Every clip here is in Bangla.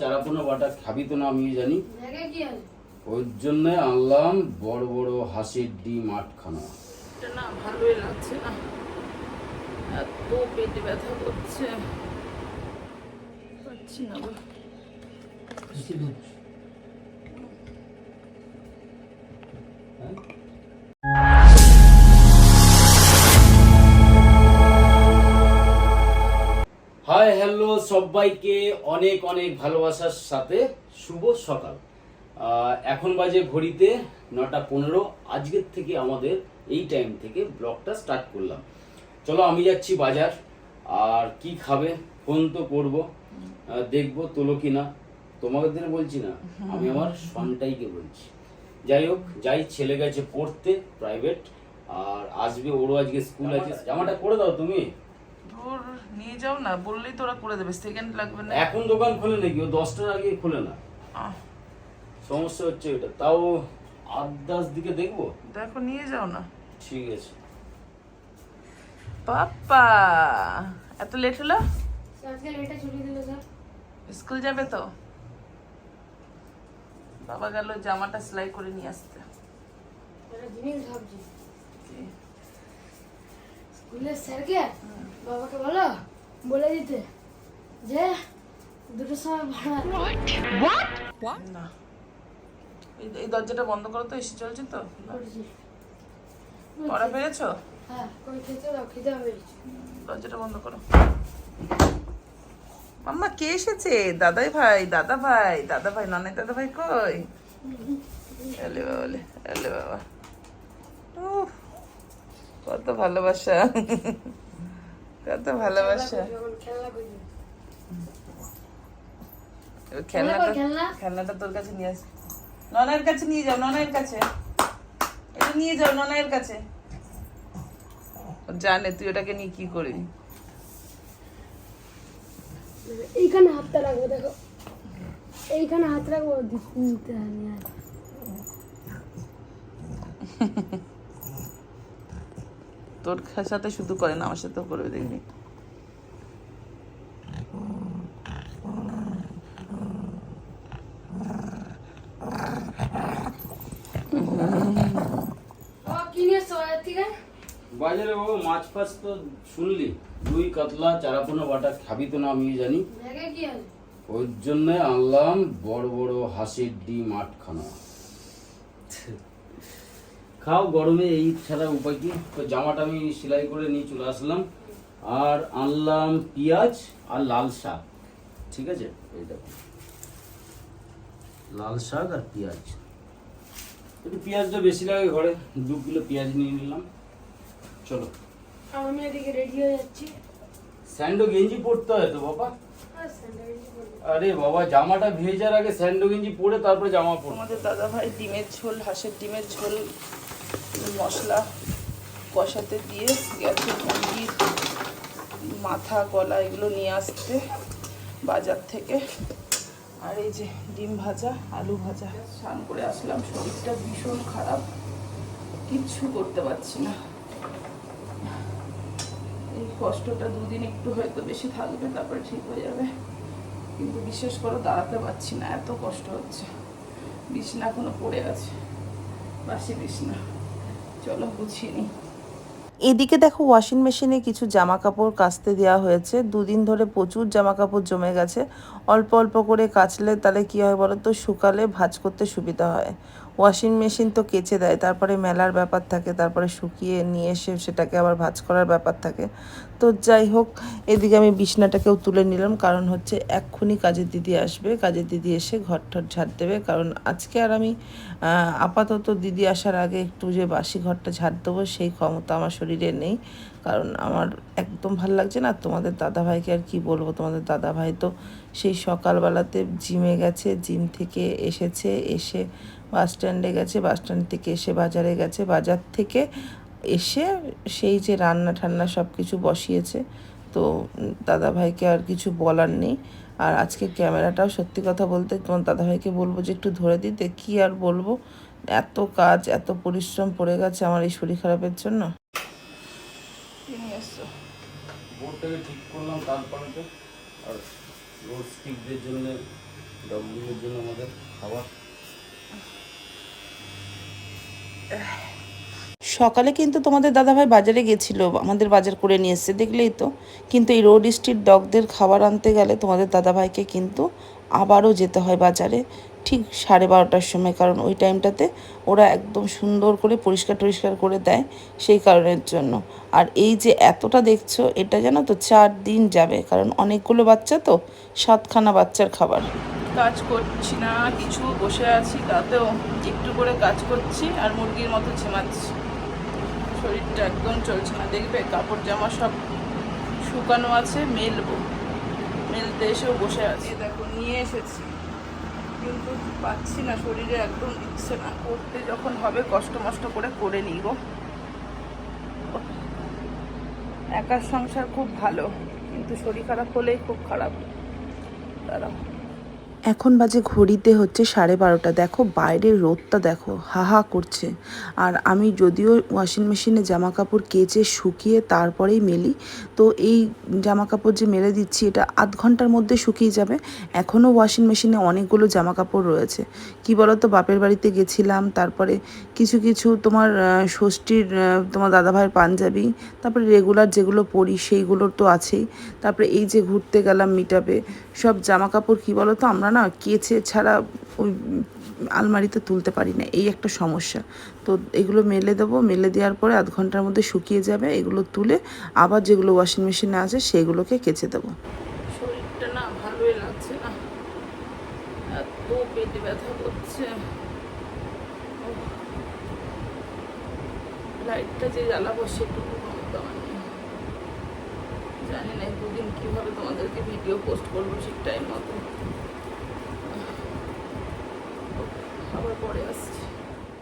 চারাপোনা বাটা খাবি তো না আমি জানি। ওর জন্য আনলাম বড় বড় হাঁসের ডিম আটখানা। না ভালোই লাগছে না। এত পেটে ব্যথা করছে। পাচ্ছি না গো। হাই হ্যালো সবাইকে অনেক অনেক ভালোবাসার সাথে শুভ সকাল। এখন বাজে ঘড়িতে নটা পনেরো। আজকের থেকে আমাদের এই টাইম থেকে ব্লগটা স্টার্ট করলাম। চলো আমি যাচ্ছি বাজার আর কি খাবে ফোন তো করব। দেখব তোলো কি না তোমাদের বলছি না আমি আমার সন্তাইকে বলছি। যাই হোক যাই ছেলে গেছে পড়তে প্রাইভেট আর আসবে ওরও আজকে স্কুল আছে। জামাটা করে দাও তুমি। ওর নিয়ে যাও না বললেই তোরা করে দেবে। সেকেন্ড লাগবে না। এখন দোকান খোলে নাকি? ও দশটার আগে খোলে না। আহ, সমস্যা হচ্ছে এটা। তাও আট দশ দিকে দেখব? দেখো নিয়ে যাও না। ঠিক আছে। পাপ্পা এত লেট হলো? আজকে লেটে ছুটি দিল স্যার। স্কুল যাবে তো? বাবা গেল জামাটা সেলাই করে নিয়ে আসতে। জিনিস ভাবছি। স্কুলের স্যারকে বাবাকে বলো বলে দিতে যে দুটোর সময় ভাড়া না। এই দরজাটা বন্ধ করো তো এসে চলছে তো? পড়া পেরেছ? হ্যাঁ কই খেতে দাও খেতে হবে। দরজাটা বন্ধ করো। মাম্মা কে এসেছে? দাদাই ভাই দাদা ভাই দাদা ভাই নানাই দাদা ভাই কই? এলে বাবা এলে বাবা। কত ভালোবাসা। কত ভালোবাসা। খেলনাটা খেলনাটা তোর কাছে নিয়ে আস। কাছে নিয়ে যাও কাছে। এটা নিয়ে যাও কাছে। জানে তুই ওটাকে নিয়ে কি করবি এইখানে হাতটা রাখব দেখো। এইখানে হাত রাখব। তোর সাথে শুধু করে না আমার সাথেও করবে দেখবি। বাজার বাবু মাছ ফাছ তো শুনলি। দুই কাতলা চারাপোনা বাটা খাবি তো না আমি জানি। ওর জন্য আনলাম বড় বড় হাঁসের ডিম আটখানা। খাও গরমে এই ছাড়া উপায় কি? তো জামাটা আমি সেলাই করে নিয়ে চলে আসলাম। আর আনলাম পেঁয়াজ আর লাল শাক। ঠিক আছে? এই দেখো। লাল শাক আর পেঁয়াজ। একটু পেঁয়াজটা বেশি লাগে ঘরে। দু কিলো পেঁয়াজ নিয়ে নিলাম। চলো। আমি এদিকে রেডি হয়ে যাচ্ছি। স্যান্ডো গেঞ্জি পরতে হয় তো বাবা? আর পরবো। আরে বাবা জামাটা ভেজার আগে স্যান্ডো গেঞ্জি পরে তারপরে জামা পরবো। আমাদের দাদা ভাই ডিমের ঝোল হাঁসের ডিমের ঝোল মশলা কষাতে দিয়ে গেছে মুরগির মাথা, গলা এগুলো নিয়ে আসতে বাজার থেকে। আর এই যে ডিম ভাজা, আলু ভাজা, স্নান করে আসলাম। শরীরটা ভীষণ খারাপ। কিচ্ছু করতে পারছি না। এই কষ্টটা দুদিন একটু হয়তো বেশি থাকবে, তারপরে ঠিক হয়ে যাবে। কিন্তু বিশেষ করে, দাঁড়াতে পারছি না। এত কষ্ট হচ্ছে। বিছনা এখনও পড়ে আছে। বাসি বিছনা। চলো এদিকে দেখো ওয়াশিং মেশিনে কিছু জামা কাপড় কাচতে দেওয়া হয়েছে। দুদিন ধরে প্রচুর জামা কাপড় জমে গেছে। অল্প অল্প করে কাচলে তাহলে কী হয় বলো তো শুকালে ভাজ করতে সুবিধা হয়। ওয়াশিং মেশিন তো কেচে দেয়, তারপরে মেলার ব্যাপার থাকে, তারপরে শুকিয়ে নিয়ে এসে সেটাকে আবার ভাঁজ করার ব্যাপার থাকে। তো যাই হোক, এদিকে আমি বিছনাটাকেও তুলে নিলাম, কারণ হচ্ছে এক্ষুনি কাজের দিদি আসবে, কাজের দিদি এসে ঘর ঠর ঝাড় দেবে, কারণ আজকে আর আমি আপাতত দিদি আসার আগে একটু যে বাসি ঘরটা ঝাড় দেবো, সেই ক্ষমতা আমার শরীরে নেই, কারণ আমার একদম ভালো লাগছে না। তোমাদের দাদাভাইকে আর কি বলব, তোমাদের দাদাভাই তো সেই সকালবেলাতে জিমে গেছে, জিম থেকে এসেছে, এসে বাস স্ট্যান্ডে গেছে বাস স্ট্যান্ড থেকে এসে বাজারে গেছে। বাজার থেকে এসে সেই যে রান্না ঠান্না সব কিছু বসিয়েছে। তো উম, দাদাভাইকে আর কিছু বলার নেই। আর আজকে ক্যামেরাটাও সত্যি কথা বলতে তোমার দাদাভাইকে বলব যে একটু ধরে দিতে কি আর বলব? এত কাজ এত পরিশ্রম পড়ে গেছে আমার এই শরীর খারাপের জন্য। ঠিক করলাম আর রোড স্টিকদের জন্য ডগগুলোর জন্য আমাদের খাবার। সকালে কিন্তু তোমাদের দাদাভাই বাজারে গেছিল, আমাদের বাজার করে নিয়ে এসছে, দেখলেই তো। কিন্তু এই রোড স্ট্রিট ডগদের খাবার আনতে গেলে তোমাদের দাদাভাইকে কিন্তু আবারও যেতে হয় বাজারে, ঠিক সাড়ে বারোটার সময়। কারণ ওই টাইমটাতে ওরা একদম সুন্দর করে পরিষ্কার টরিষ্কার করে দেয় সেই কারণের জন্য। আর এই যে এতটা দেখছ, এটা জানো তো, চার দিন যাবে। কারণ অনেকগুলো বাচ্চা তো, সাতখানা বাচ্চার খাবার। কাজ করছি না, কিছু বসে আছি, তাতেও একটু করে কাজ করছি আর মুরগির মতো ঝিমাচ্ছি। শরীরটা একদম চলছে না। দেখবে কাপড় জামা সব শুকানো আছে, মেলবো। মেলতে এসেও বসে আছি। দেখো, নিয়ে এসেছি। কিন্তু পাচ্ছি না, শরীরে একদম ইচ্ছে না। করতে যখন হবে, কষ্ট মষ্ট করে করে নিব। একার সংসার খুব ভালো, কিন্তু শরীর খারাপ হলেই খুব খারাপ। দাঁড়াও। এখন বাজে ঘড়িতে হচ্ছে সাড়ে বারোটা। দেখো, বাইরের রোদটা দেখো, হা হা করছে। আর আমি যদিও ওয়াশিং মেশিনে জামা কাপড় কেচে শুকিয়ে তারপরেই মেলি, তো এই জামা কাপড় যে মেলে দিচ্ছি, এটা আধ ঘণ্টার মধ্যে শুকিয়ে যাবে। এখনও ওয়াশিং মেশিনে অনেকগুলো জামা কাপড় রয়েছে। কি বলো তো বাপের বাড়িতে গেছিলাম, তারপরে কিছু কিছু তোমার ষষ্ঠীর তোমার দাদাভাইয়ের পাঞ্জাবি, তারপরে রেগুলার যেগুলো পরি, সেইগুলোর তো আছেই। তারপরে এই যে ঘুরতে গেলাম মিটাপে সব জামা কাপড় কী বলো তো আমরা না কেচে ছাড়া ওই আলমারিতে তুলতে পারি না, এই একটা সমস্যা। তো এগুলো মেলে দেবো, মেলে দেওয়ার পরে আধ ঘণ্টার মধ্যে শুকিয়ে যাবে, এগুলো তুলে আবার যেগুলো ওয়াশিং মেশিনে আছে সেগুলোকে কেচে দেবো। শরীরটা না ভালোই লাগছে না আমার। জানি না দুদিন তোমাদেরকে ভিডিও পোস্ট করব ঠিক টাইম মতো। আবার পরে আসছি।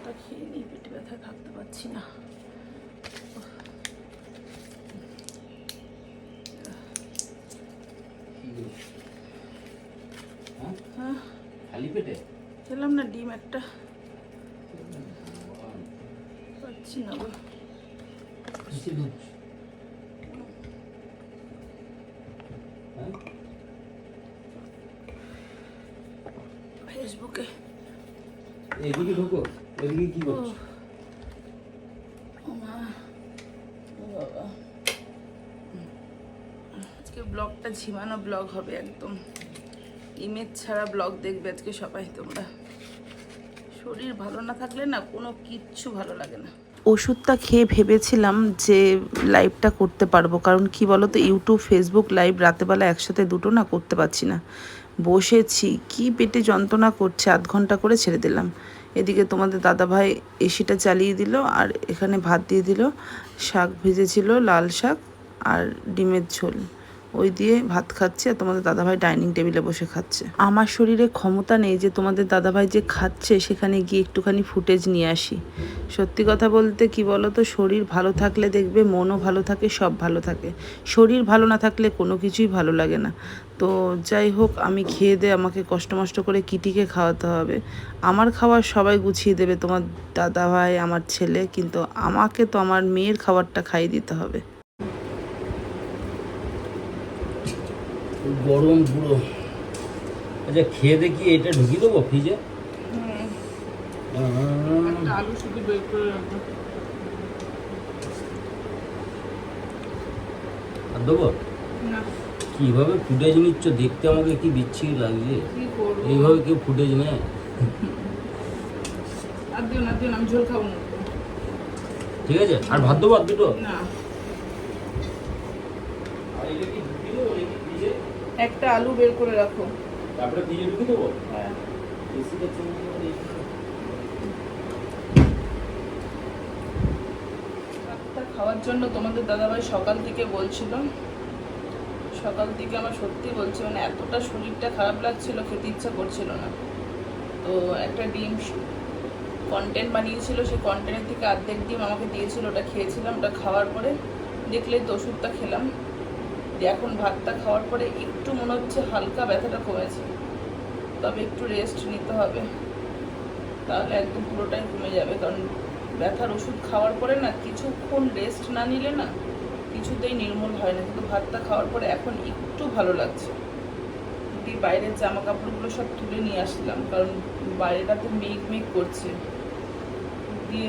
তা খেয়ে নিই পেটে ব্যথা থাকতে পারছি না। হ্যাঁ? খালি পেটে? খেলাম না ডিম একটা। পাচ্ছি না গো কিসে ঢুকছ হ্যাঁ ফেসবুকে এদিকে ঢুকো এদিকে কি করছ? আজকে ব্লগটা ঝিমানো ব্লগ হবে একদম। ইমেজ ছাড়া ব্লগ দেখবে আজকে সবাই তোমরা। শরীর ভালো না থাকলে না কোনো কিচ্ছু ভালো লাগে না। ওষুধটা খেয়ে ভেবেছিলাম যে লাইভটা করতে পারব কারণ কি বলো তো ইউটিউব ফেসবুক লাইভ রাতেবেলা একসাথে দুটো না করতে পারছি না। বসেছি। কি পেটে যন্ত্রণা করছে? আধ ঘণ্টা করে ছেড়ে দিলাম। এদিকে তোমাদের দাদাভাই এসিটা চালিয়ে দিল আর এখানে ভাত দিয়ে দিল। শাক ভেজেছিল, লাল শাক আর ডিমের ঝোল। ওই দিয়ে ভাত খাচ্ছে আর তোমাদের দাদাভাই ডাইনিং টেবিলে বসে খাচ্ছে। আমার শরীরে ক্ষমতা নেই যে তোমাদের দাদাভাই যে খাচ্ছে, সেখানে গিয়ে একটুখানি ফুটেজ নিয়ে আসি। সত্যি কথা বলতে কি বলো তো শরীর ভালো থাকলে দেখবে মনও ভালো থাকে, সব ভালো থাকে। শরীর ভালো না থাকলে কোনো কিছুই ভালো লাগে না। তো যাই হোক, আমি খেয়ে দে আমাকে কষ্ট মষ্ট করে কিটিকে খাওয়াতে হবে। আমার খাবার সবাই গুছিয়ে দেবে, তোমার দাদা ভাই আমার ছেলে, কিন্তু আমাকে তো আমার মেয়ের খাবারটা খাইয়ে দিতে হবে। গরম পুরো। আচ্ছা খেয়ে দেখি এটা ঢুকিয়ে দেবো ফ্রিজে আলু শুধু বের করে রাখব। আর দেবো? না। কীভাবে ফুটেজ নিচ্ছ? দেখতে আমাকে কি বিচ্ছিরি লাগছে? এইভাবে কেউ ফুটেজ নেয়? ঠিক আছে? আর ভাত দেবো আর দুটো? না আর এটা কি ঢুকিয়ে দেবো নাকি ফ্রিজে একটা আলু বের করে রাখো। তারপরে ফ্রিজে ঢুকিয়ে দেবো? হ্যাঁ। খাওয়ার জন্য তোমাদের দাদাভাই সকাল থেকে বলছিল। সকাল থেকে আমার সত্যি বলছি মানে এতটা শরীরটা খারাপ লাগছিল খেতে ইচ্ছা করছিল না। তো একটা ডিম কন্টেন্ট বানিয়েছিল সেই কন্টেন্টের থেকে অর্ধেক ডিম আমাকে দিয়েছিল ওটা খেয়েছিলাম ওটা খাওয়ার পরে দেখলে তো ওষুধটা খেলাম। দিয়ে এখন ভাতটা খাওয়ার পরে একটু মনে হচ্ছে হালকা ব্যথাটা কমেছে। তবে একটু রেস্ট নিতে হবে। তাহলে একদম পুরোটাই কমে যাবে। কারণ ব্যথার ওষুধ খাওয়ার পরে না কিছুক্ষণ রেস্ট না নিলে না কিছুতেই নির্মূল হয় না। কিন্তু ভাতটা খাওয়ার পরে এখন একটু ভালো লাগছে। দিয়ে বাইরের জামা কাপড়গুলো সব তুলে নিয়ে আসলাম, কারণ বাইরেটাতে মেঘ মেঘ করছে। দিয়ে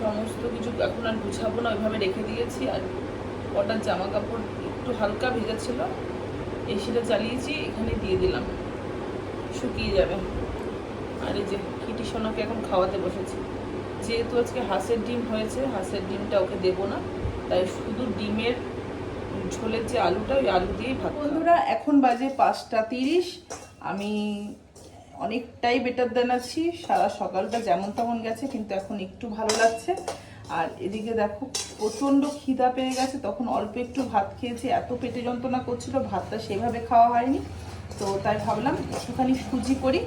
সমস্ত কিছু এখন আর গুছাবো না, ওইভাবে রেখে দিয়েছি। আর কটা জামা কাপড় একটু হালকা ভেজা ছিল এসিটা চালিয়েছি এখানে দিয়ে দিলাম। শুকিয়ে যাবে। আর এই যে কিটি সোনাকে এখন খাওয়াতে বসেছি। যেহেতু আজকে হাঁসের ডিম হয়েছে, হাঁসের ডিমটা ওকে দেবো না। তাই শুধু ডিমের ঝোলের যে আলুটা, ওই আলু দিয়েই ভাত বন্ধুরা, এখন বাজে পাঁচটা তিরিশ। আমি অনেকটাই বেটার দেন আছি। সারা সকালটা যেমন তেমন গেছে, কিন্তু এখন একটু ভালো লাগছে। আর এদিকে দেখো, প্রচণ্ড খিদা পেয়ে গেছে, তখন অল্প একটু ভাত খেয়েছি, এত পেটে যন্ত্রণা করছিল, ভাতটা সেভাবে খাওয়া হয়নি। তো তাই ভাবলাম একটুখানি সুজি করি,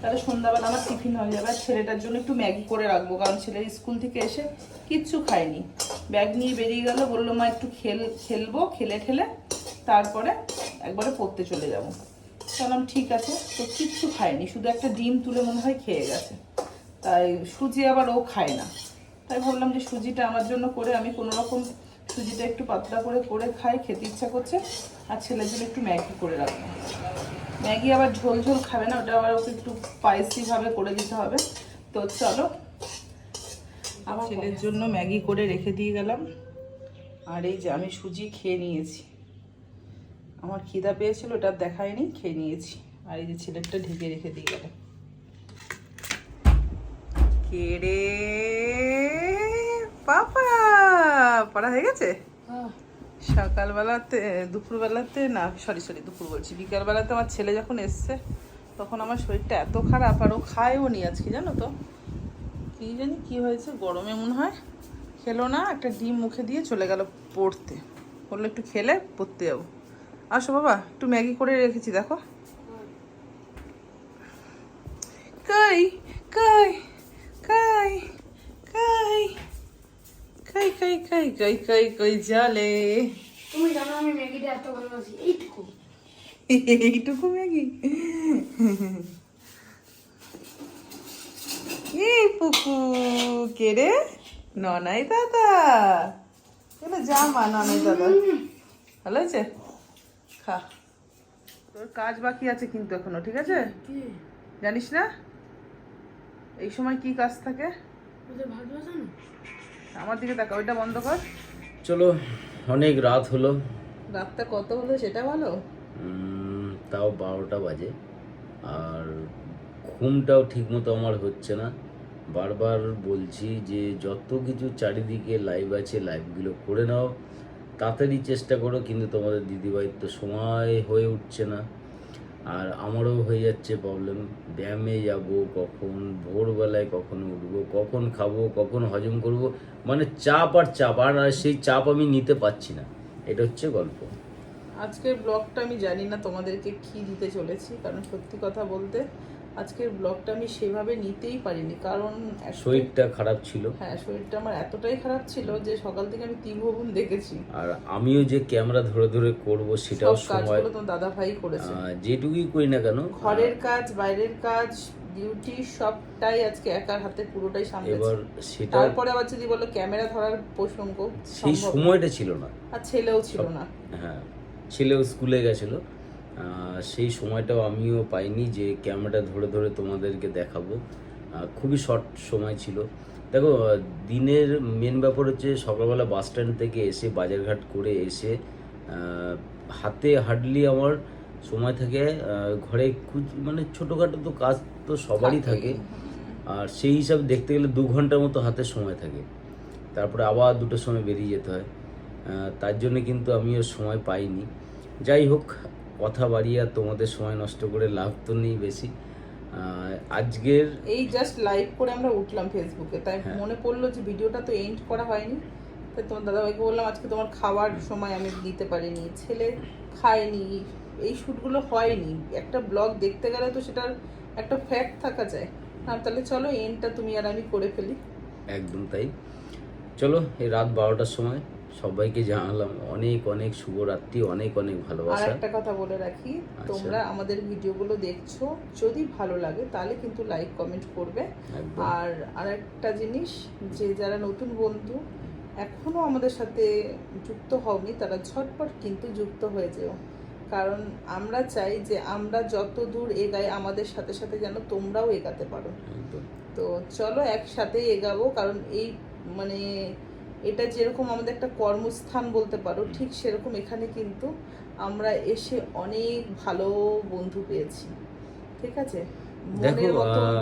তাহলে সন্ধ্যাবেলা আমার টিফিন হয়ে যাবে। আর ছেলেটার জন্য একটু ম্যাগি করে রাখব, কারণ ছেলের স্কুল থেকে এসে কিচ্ছু খায়নি। ব্যাগ নিয়ে বেরিয়ে গেল, বলল, মা, একটু খেল, খেলব, খেলে ঠেলে, তারপরে একবারে পড়তে চলে যাব। বললাম, ঠিক আছে। তো কিচ্ছু খায়নি, শুধু একটা ডিম তুলে মনে হয় খেয়ে গেছে। তাই সুজি আবার ও খায় না। তাই ভাবলাম যে সুজিটা আমার জন্য করে আমি কোনো রকম সুজিটা একটু পাতলা করে করে খাই, খেতে ইচ্ছা করছে। আর ছেলের জন্য একটু ম্যাগি করে রাখব। ম্যাগি আবার ঝোল ঝোল খাবে না, ওটা আবার ওকে একটু স্পাইসি ভাবে করে দিতে হবে। তো চলো আমার ছেলের জন্য ম্যাগি করে রেখে দিয়ে গেলাম। আর এই যে আমি সুজি খেয়ে নিয়েছি। আমার খিদা পেয়েছিল, ওটা দেখায়নি, খেয়ে নিয়েছি। আর এই যে ছেলেরটা ঢেকে রেখে দিয়ে গেলাম কেড়ে পাপা পড়া হয়ে গেছে? হ্যাঁ। সকালবেলাতে দুপুরবেলাতে না সরি সরি দুপুর বলছি। বিকালবেলাতে আমার ছেলে যখন এসছে তখন আমার শরীরটা এত খারাপ আর ও খায়ও নি আজকে জানো তো। কী জানি কী হয়েছে গরমে মনে হয় খেলো না একটা ডিম মুখে দিয়ে চলে গেল পড়তে। বলল একটু খেলে পড়তে যাব। আসো বাবা একটু ম্যাগি করে রেখেছি দেখো। কই কই কই? কই কই কই কই কই জালে। তুমি জানো আমি ম্যাগিটা এত ভালোবাসি এইটুকু। এইটুকু ম্যাগি? এই পুকু কে রে? ননাই দাদা। এগুলো যা মা ননাই দাদা। ভালো হয়েছে? খা। তোর কাজ বাকি আছে কিন্তু এখনও ঠিক আছে? জানিস না? এই সময় কি কাজ থাকে? ভালোবাসা না আমার দিকে তাকা ওইটা বন্ধ কর। চলো অনেক রাত হলো। রাতটা কত হলো সেটা বলো? তাও বারোটা বাজে। আর ঘুমটাও ঠিকমতো আমার হচ্ছে না। বারবার বলছি যে যত কিছু চারিদিকে লাইভ আছে লাইভগুলো করে নাও। তাড়াতাড়ি চেষ্টা করো কিন্তু তোমাদের দিদিভাইয়ের তো সময় হয়ে উঠছে না। আর আমারও হয়ে যাচ্ছে প্রবলেম ব্যায়ামে যাব কখন? ভোরবেলায় কখন উঠবো? কখন খাব? কখন হজম করব? মানে চাপ আর চাপ, আর সেই চাপ আমি নিতে পারছি না। এটা হচ্ছে গল্প। আজকের ব্লগটা আমি জানি না তোমাদেরকে কি দিতে চলেছি, কারণ সত্যি কথা বলতে আজকের ব্লগটা আমি সেভাবে নিতেই পারিনি কারণ শরীরটা খারাপ ছিল। হ্যাঁ শরীরটা আমার এতটাই খারাপ ছিল যে সকাল থেকে আমি তীব্রগুণ দেখেছি। আর আমিও যে ক্যামেরা ধরে ধরে করব সেটাও সময় তোমার দাদা ভাই করেছে যেটুকুই করি না কেন ঘরের কাজ বাইরের কাজ ডিউটি সবটাই আজকে একার হাতে পুরোটাই সামলেছে। এবার সেটা তারপরে আবার যদি বলো ক্যামেরা ধরার প্রসঙ্গ সেই সময়টা ছিল না। আর ছেলেও ছিল না। হ্যাঁ ছেলেও স্কুলে গেছিল। সেই সময়টাও আমিও পাইনি যে ক্যামেরাটা ধরে ধরে তোমাদেরকে দেখাবো। খুবই শর্ট সময় ছিল। দেখো দিনের মেন ব্যাপার হচ্ছে সকালবেলা বাস স্ট্যান্ড থেকে এসে বাজারঘাট করে এসে হাতে হার্ডলি আমার সময় থাকে। ঘরে মানে ছোটোখাটো তো কাজ তো সবারই থাকে। আর সেই হিসাবে দেখতে গেলে দু ঘণ্টার মতো হাতে সময় থাকে। তারপরে আবার দুটোর সময় বেরিয়ে যেতে হয়। তার জন্য কিন্তু আমিও সময় পাইনি। যাই হোক কথা বাড়িয়ে আর তোমাদের সময় নষ্ট করে লাভ তো নেই বেশি। আজকের এই জাস্ট লাইভ করে আমরা উঠলাম ফেসবুকে তাই হ্যাঁ। মনে পড়ল যে ভিডিওটা তো এন্ড করা হয়নি। তাই তোমার দাদাভাইকে বললাম আজকে তোমার খাওয়ার সময় আমি দিতে পারিনি। ছেলে খায়নি এই শ্যুটগুলো হয়নি। একটা ব্লগ দেখতে গেলে তো সেটার একটা ফ্যাক্ট থাকা যায়। না তাহলে চলো এন্ডটা তুমি আর আমি করে ফেলি। একদম তাই। চলো এই রাত বারোটার সময়। সবাইকে জানালাম অনেক অনেক শুভরাত্রি অনেক অনেক আর ভালোবাসা। একটা কথা বলে রাখি আচ্ছা। তোমরা আমাদের ভিডিওগুলো দেখছ যদি ভালো লাগে তাহলে কিন্তু লাইক কমেন্ট করবে। আর আরেকটা জিনিস যে যারা নতুন বন্ধু এখনও আমাদের সাথে যুক্ত হওনি তারা ঝটপট কিন্তু যুক্ত হয়ে যেও। কারণ আমরা চাই যে আমরা যত দূর এগাই আমাদের সাথে সাথে যেন তোমরাও এগাতে পারো। তো চলো একসাথেই এগাবো কারণ এই মানে এটা যেরকম আমাদের একটা কর্মস্থান বলতে পারো ঠিক সেরকম এখানে কিন্তু আমরা এসে অনেক ভালো বন্ধু পেয়েছি। ঠিক আছে? দেখো,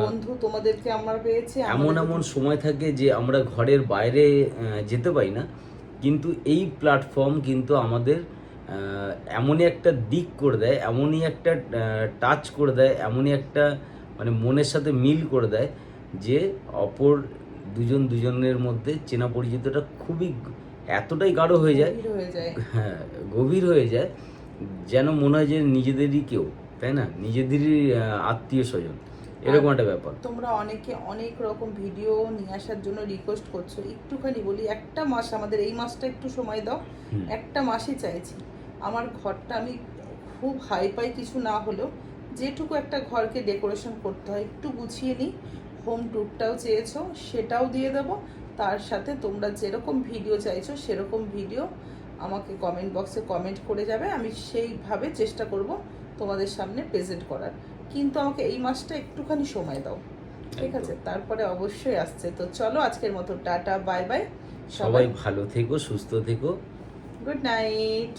বন্ধু তোমাদেরকে আমরা পেয়েছি এমন এমন সময় থাকে যে আমরা ঘরের বাইরে যেতে পারি না। কিন্তু এই প্ল্যাটফর্ম কিন্তু আমাদের এমনই একটা দিক করে দেয় এমনই একটা টাচ করে দেয় এমনই একটা মানে মনের সাথে মিল করে দেয় যে অপর দুজন দুজনের মধ্যে চেনা পরিচিতটা খুবই এতটাই গাঢ় হয়ে যায়। হয়ে যায়। গভীর হয়ে যায় যেন মনে হয় যে নিজেদেরই কেউ তাই না? নিজেদেরই আত্মীয় স্বজন। এরকম একটা ব্যাপার। তোমরা অনেকে অনেক রকম ভিডিও নিয়ে আসার জন্য রিকোয়েস্ট করছ। একটুখানি বলি একটা মাস আমাদের এই মাসটা একটু সময় দাও। একটা মাসই চাইছি। আমার ঘরটা আমি খুব হাই পাই কিছু না হলেও যেটুকু একটা ঘরকে ডেকোরেশন করতে হয় একটু গুছিয়ে নিই। হোম ট্যুরটাও চেয়েছো সেটাও দিয়ে দেবো। তার সাথে তোমরা যেরকম ভিডিও চাইছো সেরকম ভিডিও আমাকে কমেন্ট বক্সে কমেন্ট করে যাবে। আমি সেইভাবে চেষ্টা করব তোমাদের সামনে প্রেজেন্ট করার। কিন্তু আমাকে এই মাসটা একটুখানি সময় দাও ঠিক আছে? তারপরে অবশ্যই আসছে। তো চলো আজকের মতো টাটা বাই বাই সবাই ভালো থেকো সুস্থ থেকো। Good night